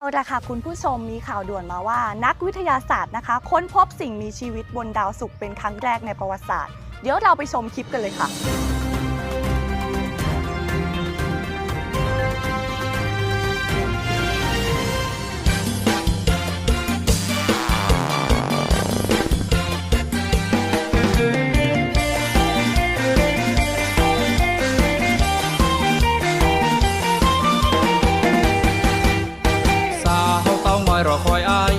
เอาละค่ะคุณผู้ชมมีข่าวด่วนมาว่า นักวิทยาศาสตร์นะคะ ค้นพบสิ่งมีชีวิตบนดาวศุกร์เป็นครั้งแรกในประวัติศาสตร์ เดี๋ยวเราไปชมคลิปกันเลยค่ะาย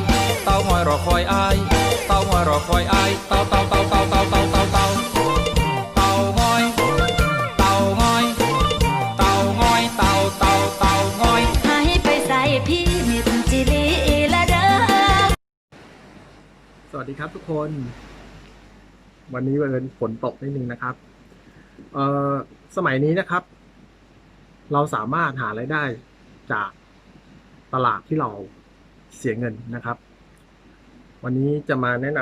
เต้างอยรอคอยอายเต้างอยรอคอยอายเต้าเต้าเต้าเต้าเต้าเต้าเต้าเต้าเต้างอยเต้างอยเต้างอยเต้าเต้าเต้างอยหายไปใส่พี่มิตรจิลีละเด้อสวัสดีครับทุกคน วันนี้เอิญฝนตกนิดนึงนะครับ เอ่อสมัยนี้นะครับ เราสามารถหารายได้จากตลาดที่เรา เสียเงินนะครับ วันนี้จะมาแนะน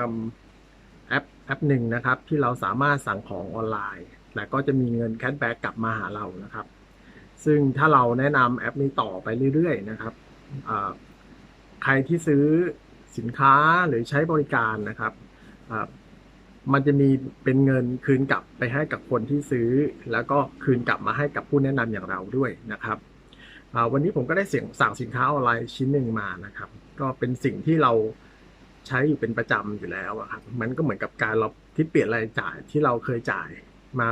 ำแอปแอปหนึ่งนะครับ ที่เราสามารถสั่งของออนไลน์และก็จะมีเงินแคชแบ็กกลับมาหาเรานะครับ ซึ่งถ้าเราแนะนำแอปนี้ต่อไปเรื่อยๆนะครับใครที่ซื้อสินค้าหรือใช้บริการนะครับมันจะมีเป็นเงินคืนกลับไปให้กับคนที่ซื้อ แล้วก็คืนกลับมาให้กับผู้แนะนำอย่างเราด้วยนะครับ วันนี้ผมก็ได้เสียงสั่งสินค้าออนไลน์ชิ้นหนึ่งมานะครับ ก็เป็นสิ่งที่เราใช้อยู่เป็นประจำอยู่แล้วครับมันก็เหมือนกับการเราที่เปลี่ยนรายจ่ายที่เราเคยจ่ายมา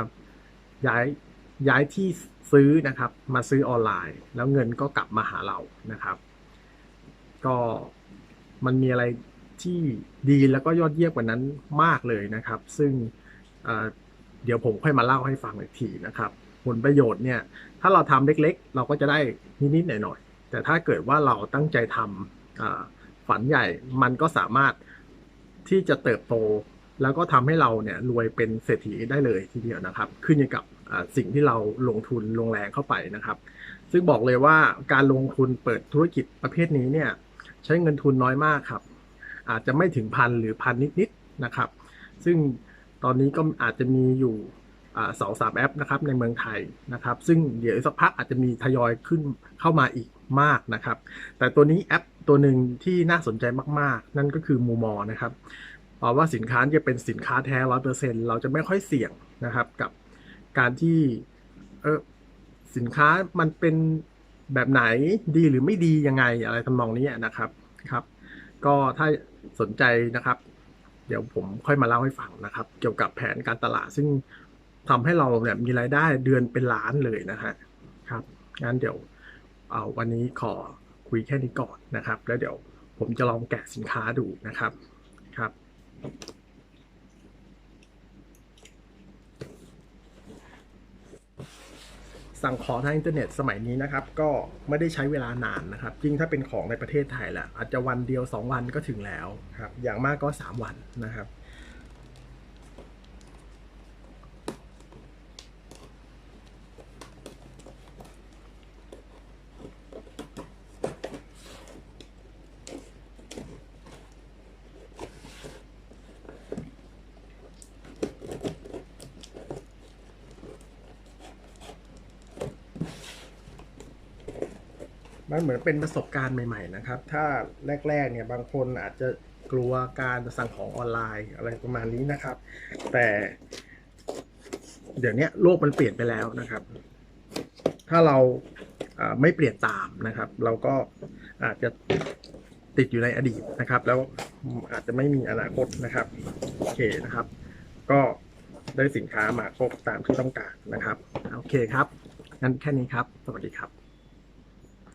ย้ายย้ายที่ซื้อนะครับ มาซื้อออนไลน์ แล้วเงินก็กลับมาหาเรานะครับ ก็มันมีอะไรที่ดีแล้วก็ยอดเยี่ยมกว่านั้นมากเลยนะครับ ซึ่งเเดี๋ยวผมค่อยมาเล่าให้ฟังอีกทีนะครับ ผลประโยชน์เนี่ย ถ้าเราทำเล็กๆ เราก็จะได้นิดๆหน่อยๆ แต่ถ้าเกิดว่าเราตั้งใจทำอ่าฝันใหญ่มันก็สามารถที่จะเติบโต แล้วก็ทำให้เราเนี่ยรวยเป็นเศรษฐีได้เลยทีเดียวนะครับ ขึ้นอยู่กับสิ่งที่เราลงทุนลงแรงเข้าไปนะครับ ซึ่งบอกเลยว่าการลงทุนเปิดธุรกิจประเภทนี้เนี่ยใช้เงินทุนน้อยมากครับ อาจจะไม่ถึงพันหรือพันนิดๆนะครับ ซึ่งตอนนี้ก็อาจจะมีอยู่ สองสามแอปนะครับในเมืองไทยนะครับ ซึ่งเดี๋ยวสักพักอาจจะมีทยอยขึ้นเข้ามาอีกมากนะครับ แต่ตัวนี้แอปตัวหนึ่งที่น่าสนใจมาก ๆ นั่นก็คือมูมอนะครับเพราะว่าสินค้าจะเป็นสินค้าแท้ร้อยเปอร์เซ็นเราจะไม่ค่อยเสี่ยงนะครับกับการที่เออสินค้ามันเป็นแบบไหนดีหรือไม่ดียังไงอะไรทำนองนี้นะครับครับ ก็ถ้าสนใจนะครับ เดี๋ยวผมค่อยมาเล่าให้ฟังนะครับ เกี่ยวกับแผนการตลาดซึ่ง ทำให้เราเนี่ยมีรายได้เดือนเป็นล้านเลยนะฮะครับงั้นเดี๋ยวเอาวันนี้ขอคุยแค่นี้ก่อนนะครับ แล้วเดี๋ยวผมจะลองแกะสินค้าดูนะครับครับ สั่งของทางอินเทอร์เน็ตสมัยนี้นะครับ ก็ไม่ได้ใช้เวลานานนะครับยิ่งถ้าเป็นของในประเทศไทยแหละอาจจะวันเดียว 2 วันก็ถึงแล้วครับอย่างมากก็ 3 วันนะครับ มันเหมือนเป็นประสบการณ์ใหม่ ๆ นะครับ ถ้าแรก ๆ เนี่ยบางคนอาจจะกลัวการสั่งของออนไลน์อะไรประมาณนี้นะครับ แต่ เดี๋ยวนี้โลกมันเปลี่ยนไปแล้วนะครับ ถ้าเราไม่เปลี่ยนตามนะครับ เราก็อาจจะติดอยู่ในอดีตนะครับ แล้วอาจจะไม่มีอนาคตนะครับโอเคนะครับ ก็ได้สินค้ามาครบตามที่ต้องการนะครับโอเคครับงั้นแค่นี้ครับ สวัสดีครับ